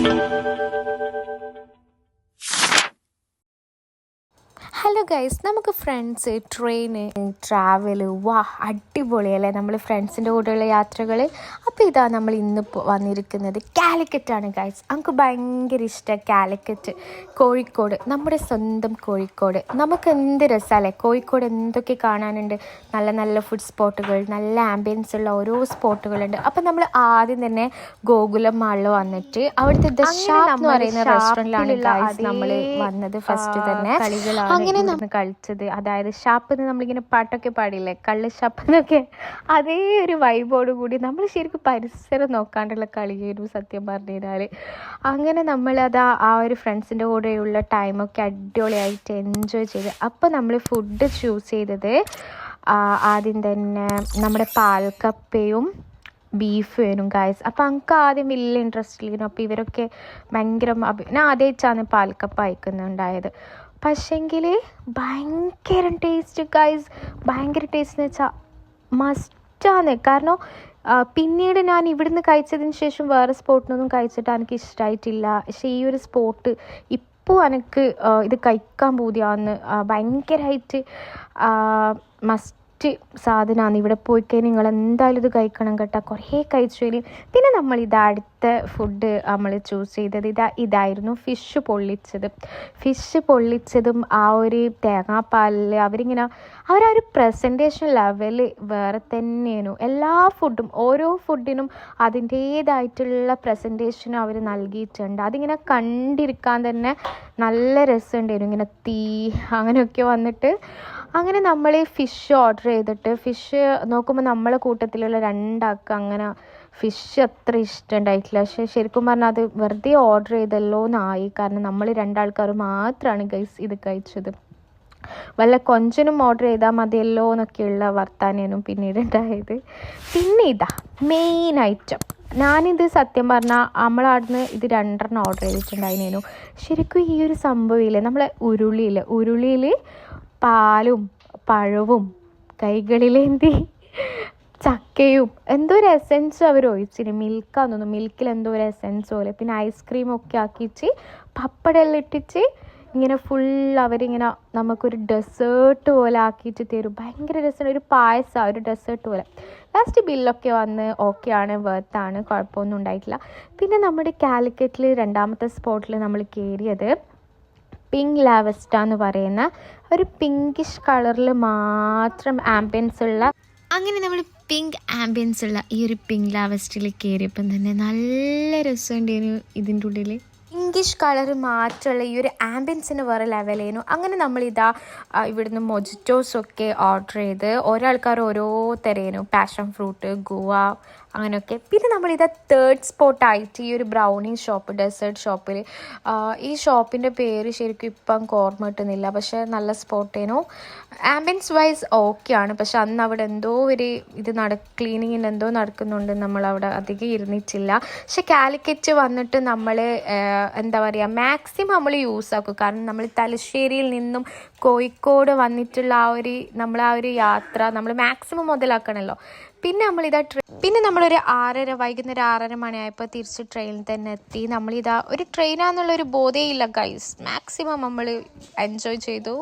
Música hello guys നമുക്ക് friends train travel വാ അടിപൊളിയല്ലേ നമ്മൾ ഫ്രണ്ട്സിന്റെ കൂടെയുള്ള യാത്രകൾ അപ്പോൾ ഇതാ നമ്മൾ ഇന്ന് വന്നിരിക്കുന്നത് കാലിക്കറ്റാണ് ഗൈസ് നമുക്ക് ഭയങ്കര ഇഷ്ടമാണ് കാലിക്കറ്റ്. കോഴിക്കോട് നമ്മുടെ സ്വന്തം കോഴിക്കോട്. നമുക്ക് എന്ത് രസമല്ലേ കോഴിക്കോട് എന്തൊക്കെ കാണാനുണ്ട്? നല്ല നല്ല ഫുഡ് സ്പോട്ടുകൾ നല്ല ആംബിയൻസ് ഉള്ള ഓരോ സ്പോട്ടുകളുണ്ട് അപ്പോൾ നമ്മൾ ആദ്യം തന്നെ ഗോകുലം മാളിൽ വന്നിട്ട് അവിടുത്തെ ദശാ എന്ന് പറയുന്ന റെസ്റ്റോറന്റിലാണ് ഗൈസ് നമ്മൾ വന്നത് ഫസ്റ്റ് തന്നെ. അങ്ങനെ നമ്മൾ കളിച്ചത്. അതായത് ഷാപ്പ് നിന്ന് നമ്മളിങ്ങനെ പാട്ടൊക്കെ പാടില്ലേ? കള്ള് ഷാപ്പ് എന്നൊക്കെ അതേ ഒരു വൈബോട് കൂടി നമ്മൾ ശരിക്കും പരിസരം നോക്കാണ്ടുള്ള കളിയായിരുന്നു സത്യം പറഞ്ഞു കഴിഞ്ഞാൽ അങ്ങനെ നമ്മൾ ആ- ആ ഒരു ഫ്രണ്ട്സിന്റെ കൂടെയുള്ള ടൈമൊക്കെ അടിപൊളിയായിട്ട് എൻജോയ് ചെയ്ത്. അപ്പോൾ നമ്മൾ ഫുഡ് ചൂസ് ചെയ്തത് ആദ്യം തന്നെ നമ്മുടെ പാൽക്കപ്പയും ബീഫ് വരും ഗായ്സ് അപ്പോൾ എനിക്ക് ആദ്യം വലിയ ഇൻട്രസ്റ്റ് ഇല്ലായിരുന്നു അപ്പോൾ ഇവരൊക്കെ ഭയങ്കര ഞാൻ ആദ്യമായിട്ടാണ് പാൽക്കപ്പ അയക്കുന്നുണ്ടായത്. പക്ഷെങ്കിൽ ഭയങ്കര ടേസ്റ്റ് ഗൈസ് ഭയങ്കര ടേസ്റ്റ് എന്ന് വെച്ചാൽ മസ്റ്റാണ് കാരണം പിന്നീട് ഞാൻ ഇവിടുന്ന് കഴിച്ചതിന് ശേഷം വേറെ സ്പോട്ടിനൊന്നും കഴിച്ചിട്ട് എനിക്ക് ഇഷ്ടമായിട്ടില്ല പക്ഷേ ഈ ഒരു സ്പോട്ട് ഇപ്പോൾ എനിക്ക് ഇത് കഴിക്കാൻ പൂതിയാന്ന് ഭയങ്കരമായിട്ട് മസ്റ്റ് സാധനമാണ്. ഇവിടെ പോയി കഴിഞ്ഞാൽ നിങ്ങൾ എന്തായാലും ഇത് കഴിക്കണം കേട്ടോ. കുറേ കഴിച്ചു കഴിഞ്ഞു പിന്നെ നമ്മൾ ഇത് അടുത്ത ഫുഡ് നമ്മൾ ചൂസ് ചെയ്തത് ഇതാ ഇതായിരുന്നു ഫിഷ് പൊള്ളിച്ചത്. ഫിഷ് പൊള്ളിച്ചതും ആ ഒരു തേങ്ങാപ്പാലിൽ അവരിങ്ങനെ അവരാ ഒരു പ്രസന്റേഷൻ ലെവൽ വേറെ തന്നെയാണ് എല്ലാ ഫുഡും ഓരോ ഫുഡിനും അതിന്റേതായിട്ടുള്ള പ്രസന്റേഷനും അവർ നൽകിയിട്ടുണ്ട്. അതിങ്ങനെ കണ്ടിരിക്കാൻ തന്നെ നല്ല രസമുണ്ടായിരുന്നു. ഇങ്ങനെ തീ അങ്ങനെയൊക്കെ വന്നിട്ട് അങ്ങനെ നമ്മൾ ഫിഷ് ഓർഡർ ചെയ്തിട്ട് ഫിഷ് നോക്കുമ്പോൾ നമ്മളെ കൂട്ടത്തിലുള്ള രണ്ടാൾക്ക് അങ്ങനെ ഫിഷ് അത്ര ഇഷ്ടമുണ്ടായിട്ടില്ല. പക്ഷേ ശരിക്കും പറഞ്ഞാൽ അത് വെറുതെ ഓർഡർ ചെയ്തല്ലോ എന്നായി കാരണം നമ്മൾ രണ്ടാൾക്കാർ മാത്രമാണ് ഗൈസ് ഇത് കഴിച്ചത്. വല്ല കൊഞ്ചനും ഓർഡർ ചെയ്താൽ മതിയല്ലോ എന്നൊക്കെയുള്ള വർത്താനേനും പിന്നീട് ഉണ്ടായത് പിന്നെ ഇതാ മെയിൻ ഐറ്റം ഞാനിത് സത്യം പറഞ്ഞാൽ നമ്മളവിടുന്ന് ഇത് രണ്ടെണ്ണം ഓർഡർ ചെയ്തിട്ടുണ്ടായിരുന്നു ശരിക്കും ഈ ഒരു സംഭവമില്ലേ നമ്മളെ ഉരുളിയിൽ ഉരുളിയിൽ പാലും പഴവും കൈകളിലേന്തി ചക്കയും എന്തോ ഒരു എസെൻസ് അവർ ഒഴിച്ചിന്. മിൽക്കാന്ന് തോന്നുന്നു. മിൽക്കിൽ എന്തോ ഒരു എസെൻസ് പോലെ. പിന്നെ ഐസ്ക്രീം ഒക്കെ ആക്കിച്ച് പപ്പടെല്ലാം ഇട്ടിച്ച് ഇങ്ങനെ ഫുൾ അവരിങ്ങനെ നമുക്കൊരു ഡെസേർട്ട് പോലെ ആക്കിയിട്ട് തരും. ഭയങ്കര രസമാണ്. ഒരു പായസം ഒരു ഡെസേർട്ട് പോലെ. ലാസ്റ്റ് ബില്ലൊക്കെ വന്ന് ഓക്കെയാണ് വേർത്താണ് കുഴപ്പമൊന്നും ഉണ്ടായിട്ടില്ല. പിന്നെ നമ്മുടെ കാലിക്കറ്റിൽ രണ്ടാമത്തെ സ്പോട്ടിൽ നമ്മൾ കയറിയത് പിങ്ക് ലാവസ്റ്റ എന്ന് പറയുന്ന ഒരു പിങ്കിഷ് കളറിൽ മാത്രം ആംബിയൻസ് ഉള്ള അങ്ങനെ നമ്മൾ പിങ്ക് ആംബിയൻസ് ഉള്ള ഈ ഒരു പിങ്ക് ലാവസ്റ്റിൽ കയറിയപ്പം തന്നെ നല്ല രസമുണ്ടായിരുന്നു ഇതിന്റെ ഉള്ളിൽ പിങ്കിഷ് കളർ മാത്രമുള്ള ഈ ഒരു ആംബിയൻസിന് വേറെ ലെവലേനു അങ്ങനെ നമ്മളിതാ ഇവിടുന്ന് മൊജിറ്റോസ് ഒക്കെ ഓർഡർ ചെയ്ത് ഓരോ ആൾക്കാർ ഓരോ തരേനു. പാഷൻ ഫ്രൂട്ട് ഗുവ അങ്ങനെയൊക്കെ. പിന്നെ നമ്മളിതാ തേർഡ് സ്പോട്ടായിട്ട് ഈ ഒരു ബ്രൗണി ഷോപ്പ് ഡെസേർട്ട് ഷോപ്പിൽ ഈ ഷോപ്പിന്റെ പേര് ശരിക്കും ഇപ്പം ഓർമ്മ കിട്ടുന്നില്ല. പക്ഷേ നല്ല സ്പോട്ടേനു ആംബിയൻസ് വൈസ് ഓക്കെയാണ് പക്ഷെ അന്ന് അവിടെ എന്തോ ഒരു ഇത് നട ക്ലീനിങ്ങിന് എന്തോ നടക്കുന്നുണ്ട്. നമ്മൾ അവിടെ അധികം ഇരുന്നിട്ടില്ല. പക്ഷെ കാലിക്കറ്റ് വന്നിട്ട് നമ്മൾ എന്താ പറയുക മാക്സിമം നമ്മൾ യൂസ് ആക്കും. കാരണം നമ്മൾ തലശ്ശേരിയിൽ നിന്നും കോഴിക്കോട് വന്നിട്ടുള്ള ആ ഒരു നമ്മൾ ആ ഒരു യാത്ര നമ്മൾ മാക്സിമം മുതലാക്കണമല്ലോ പിന്നെ നമ്മളിതാ ട്രെ പിന്നെ നമ്മളൊരു ആറര വൈകുന്നേരം ആറര മണിയായപ്പോൾ തിരിച്ച് ട്രെയിനിൽ തന്നെ എത്തി. നമ്മളിതാ ഒരു ട്രെയിനാന്നുള്ളൊരു ബോധേ ഇല്ല ഗൈസ് മാക്സിമം നമ്മൾ എൻജോയ് ചെയ്തു.